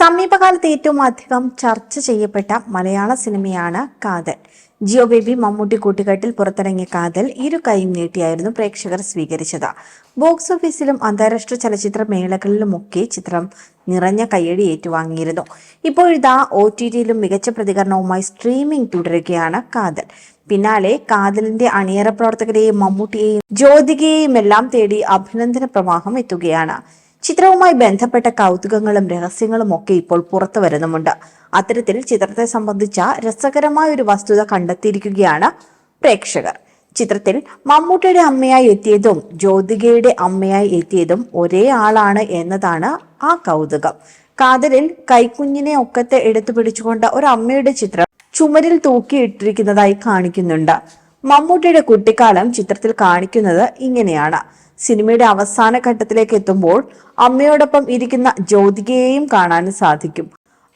സമീപകാലത്ത് ഏറ്റവും അധികം ചർച്ച ചെയ്യപ്പെട്ട മലയാള സിനിമയാണ് കാതൽ. ജിയോ ബേബി മമ്മൂട്ടി കൂട്ടുകെട്ടിൽ പുറത്തിറങ്ങിയ കാതൽ ഇരു കൈയും നീട്ടിയായിരുന്നു പ്രേക്ഷകർ സ്വീകരിച്ചത്. ബോക്സ് ഓഫീസിലും അന്താരാഷ്ട്ര ചലച്ചിത്ര മേളകളിലുമൊക്കെ ചിത്രം നിറഞ്ഞ കയ്യടി ഏറ്റുവാങ്ങിയിരുന്നു. ഇപ്പോഴിതാ ഒ ടി ടിയിലും മികച്ച പ്രതികരണവുമായി സ്ട്രീമിംഗ് തുടരുകയാണ് കാതൽ. പിന്നാലെ കാതലിന്റെ അണിയറ പ്രവർത്തകരെയും മമ്മൂട്ടിയെയും ജ്യോതികയെയും എല്ലാം തേടി അഭിനന്ദന പ്രവാഹം എത്തുകയാണ്. ചിത്രവുമായി ബന്ധപ്പെട്ട കൗതുകങ്ങളും രഹസ്യങ്ങളും ഒക്കെ ഇപ്പോൾ പുറത്തു വരുന്നുമുണ്ട്. അത്തരത്തിൽ ചിത്രത്തെ സംബന്ധിച്ച രസകരമായ ഒരു വസ്തുത കണ്ടെത്തിയിരിക്കുകയാണ് പ്രേക്ഷകർ. ചിത്രത്തിൽ മമ്മൂട്ടിയുടെ അമ്മയായി എത്തിയതും ജ്യോതികയുടെ അമ്മയായി എത്തിയതും ഒരേ ആളാണ് എന്നതാണ് ആ കൗതുകം. കാതലിൽ കൈക്കുഞ്ഞിനെ ഒക്കത്തെ എടുത്തു പിടിച്ചുകൊണ്ട് ഒരു അമ്മയുടെ ചിത്രം ചുമരിൽ തൂക്കിയിട്ടിരിക്കുന്നതായി കാണിക്കുന്നുണ്ട്. മമ്മൂട്ടിയുടെ കുട്ടിക്കാലം ചിത്രത്തിൽ കാണിക്കുന്നത് ഇങ്ങനെയാണ്. സിനിമയുടെ അവസാന ഘട്ടത്തിലേക്ക് എത്തുമ്പോൾ അമ്മയോടൊപ്പം ഇരിക്കുന്ന ജ്യോതികയെയും കാണാൻ സാധിക്കും.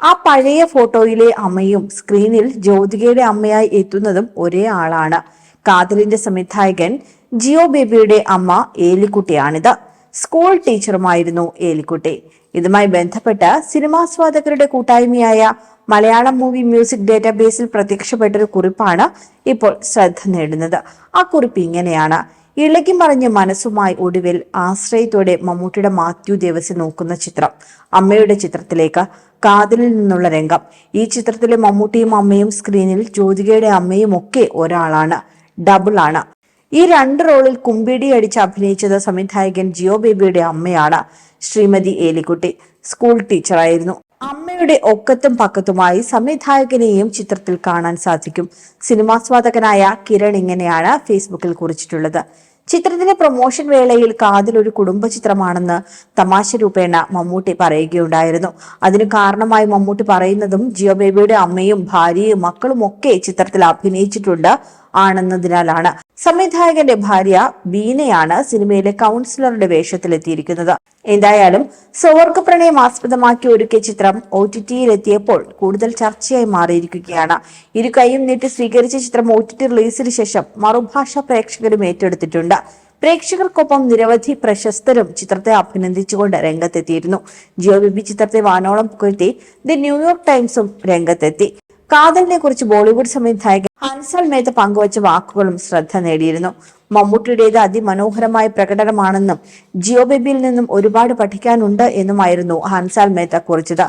ആ പഴയ ഫോട്ടോയിലെ അമ്മയും സ്ക്രീനിൽ ജ്യോതികയുടെ അമ്മയായി എത്തുന്നതും ഒരേ ആളാണ്. കാതലിന്റെ സംവിധായകൻ ജിയോ ബേബിയുടെ അമ്മ ഏലിക്കുട്ടിയാണിത്. സ്കൂൾ ടീച്ചറുമായിരുന്നു ഏലിക്കുട്ടി. ഇതുമായി ബന്ധപ്പെട്ട് സിനിമാസ്വാദകരുടെ കൂട്ടായ്മയായ മലയാളം മൂവി മ്യൂസിക് ഡേറ്റാബേസിൽ പ്രത്യക്ഷപ്പെട്ടൊരു കുറിപ്പാണ് ഇപ്പോൾ ശ്രദ്ധ നേടുന്നത്. ആ കുറിപ്പ് ഇങ്ങനെയാണ്. ഇളകി മറിഞ്ഞ മനസ്സുമായി ഒടുവിൽ ആശ്രയത്തോടെ മമ്മൂട്ടിയുടെ മാത്യു ദേവസി നോക്കുന്ന ചിത്രം. അമ്മയുടെ ചിത്രത്തിലേക്ക് കാതലിൽ നിന്നുള്ള രംഗം. ഈ ചിത്രത്തിലെ മമ്മൂട്ടിയും അമ്മയും സ്ക്രീനിൽ ജ്യോതികയുടെ അമ്മയും ഒക്കെ ഒരാളാണ്. ഡബിൾ ആണ്. ഈ രണ്ട് റോളിൽ കുമ്പിടി അടിച്ച് അഭിനയിച്ചത് സംവിധായകൻ ജിയോ ബേബിയുടെ അമ്മയാണ്. ശ്രീമതി ഏലിക്കുട്ടി സ്കൂൾ ടീച്ചറായിരുന്നു. അമ്മയുടെ ഒക്കത്തും പക്കത്തുമായി സംവിധായകനെയും ചിത്രത്തിൽ കാണാൻ സാധിക്കും. സിനിമാസ്വാദകനായ കിരൺ ഇങ്ങനെയാണ് ഫേസ്ബുക്കിൽ കുറിച്ചിട്ടുള്ളത്. ചിത്രത്തിന്റെ പ്രൊമോഷൻ വേളയിൽ കാതിൽ ഒരു കുടുംബ ചിത്രമാണെന്ന് തമാശ രൂപേണ മമ്മൂട്ടി പറയുകയുണ്ടായിരുന്നു. അതിന് കാരണമായി മമ്മൂട്ടി പറയുന്നതും ജിയോ ബേബിയുടെ അമ്മയും ഭാര്യയും മക്കളും ഒക്കെ ചിത്രത്തിൽ അഭിനയിച്ചിട്ടുണ്ട്. ആണെന്നതിനാലാണ്. സംവിധായകന്റെ ഭാര്യ ബീനയാണ് സിനിമയിലെ കൗൺസിലറുടെ വേഷത്തിലെത്തിയിരിക്കുന്നത്. എന്തായാലും സൗവർഗ പ്രണയം ആസ്പദമാക്കി ഒരുക്കിയ ചിത്രം ഒ ടി ടിയിലെത്തിയപ്പോൾ കൂടുതൽ ചർച്ചയായി മാറിയിരിക്കുകയാണ്. ഇരു കൈയും നീട്ടി സ്വീകരിച്ച ചിത്രം ഒ ടി ടി റിലീസിന് ശേഷം മറുഭാഷ പ്രേക്ഷകരും ഏറ്റെടുത്തിട്ടുണ്ട്. പ്രേക്ഷകർക്കൊപ്പം നിരവധി പ്രശസ്തരും ചിത്രത്തെ അഭിനന്ദിച്ചുകൊണ്ട് രംഗത്തെത്തിയിരുന്നു. ജിയോ ബിബി ചിത്രത്തെ വാനോളം പുകഴ്ത്തി ദി ന്യൂയോർക്ക് ടൈംസും രംഗത്തെത്തി. കാതലിനെ കുറിച്ച് ബോളിവുഡ് സംവിധായകൻ ഹൻസൽ മേത്ത പങ്കുവച്ച വാക്കുകളും ശ്രദ്ധ നേടിയിരുന്നു. മമ്മൂട്ടിയുടേത് അതിമനോഹരമായ പ്രകടനമാണെന്നും ജിയോ ബേബിയിൽ നിന്നും ഒരുപാട് പഠിക്കാനുണ്ട് എന്നുമായിരുന്നു ഹൻസാൽ മേത്ത കുറിച്ചത്.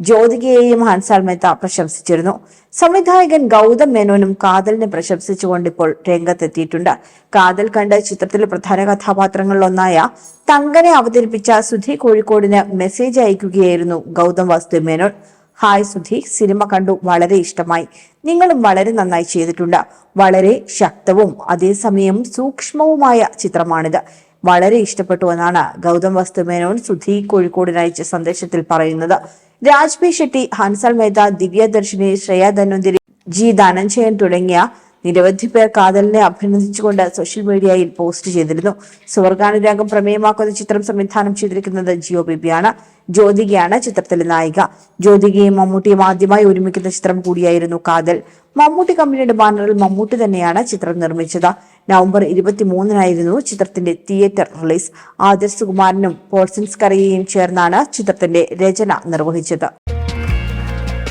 ജ്യോതികയെയും ഹൻസാൽ മേത്ത പ്രശംസിച്ചിരുന്നു. സംവിധായകൻ ഗൗതം മേനോനും കാതലിനെ പ്രശംസിച്ചുകൊണ്ട് ഇപ്പോൾ രംഗത്തെത്തിയിട്ടുണ്ട്. കാതൽ കണ്ട് ചിത്രത്തിലെ പ്രധാന കഥാപാത്രങ്ങളിലൊന്നായ തങ്കനെ അവതരിപ്പിച്ച സുധി കോഴിക്കോടിന് മെസ്സേജ് അയക്കുകയായിരുന്നു ഗൗതം വാസുദേവ് മേനോൻ. ഹായ് സുധി സിനിമ കണ്ടു വളരെ ഇഷ്ടമായി. നിങ്ങളും വളരെ നന്നായി ചെയ്തിട്ടുണ്ട്. വളരെ ശക്തവും അതേസമയം സൂക്ഷ്മവുമായ ചിത്രമാണിത്. വളരെ ഇഷ്ടപ്പെട്ടു എന്നാണ് ഗൗതം വസ്തുമേനോൻ സുധി കോഴിക്കോടിന് അയച്ച സന്ദേശത്തിൽ പറയുന്നത്. രാജ്ബി ഷെട്ടി ഹൻസൽ മേത്ത ദിവ്യ ദർശിനി ശ്രേയ ധന്വന്തിരി ജി ധനഞ്ജയൻ തുടങ്ങിയ നിരവധി പേർ കാതലിനെ അഭിനന്ദിച്ചുകൊണ്ട് സോഷ്യൽ മീഡിയയിൽ പോസ്റ്റ് ചെയ്തിരുന്നു. സുവർഗാനുരാഗം പ്രമേയമാക്കുന്ന ചിത്രം സംവിധാനം ചെയ്തിരിക്കുന്നത് ജിയോ ബിബിയാണ്. ജ്യോതികയാണ് ചിത്രത്തിലെ നായിക. ജ്യോതികയും മമ്മൂട്ടിയും ആദ്യമായി ഒരുമിക്കുന്ന ചിത്രം കൂടിയായിരുന്നു കാതൽ. മമ്മൂട്ടി കമ്പനിയുടെ ബാനറിൽ മമ്മൂട്ടി തന്നെയാണ് ചിത്രം നിർമ്മിച്ചത്. നവംബർ ഇരുപത്തിമൂന്നിനായിരുന്നു ചിത്രത്തിന്റെ തിയേറ്റർ റിലീസ് ആദർശ് സുകുമാരനും പോൾസൻസ് കറിയയും ചേർന്നാണ് ചിത്രത്തിന്റെ രചന നിർവഹിച്ചത്.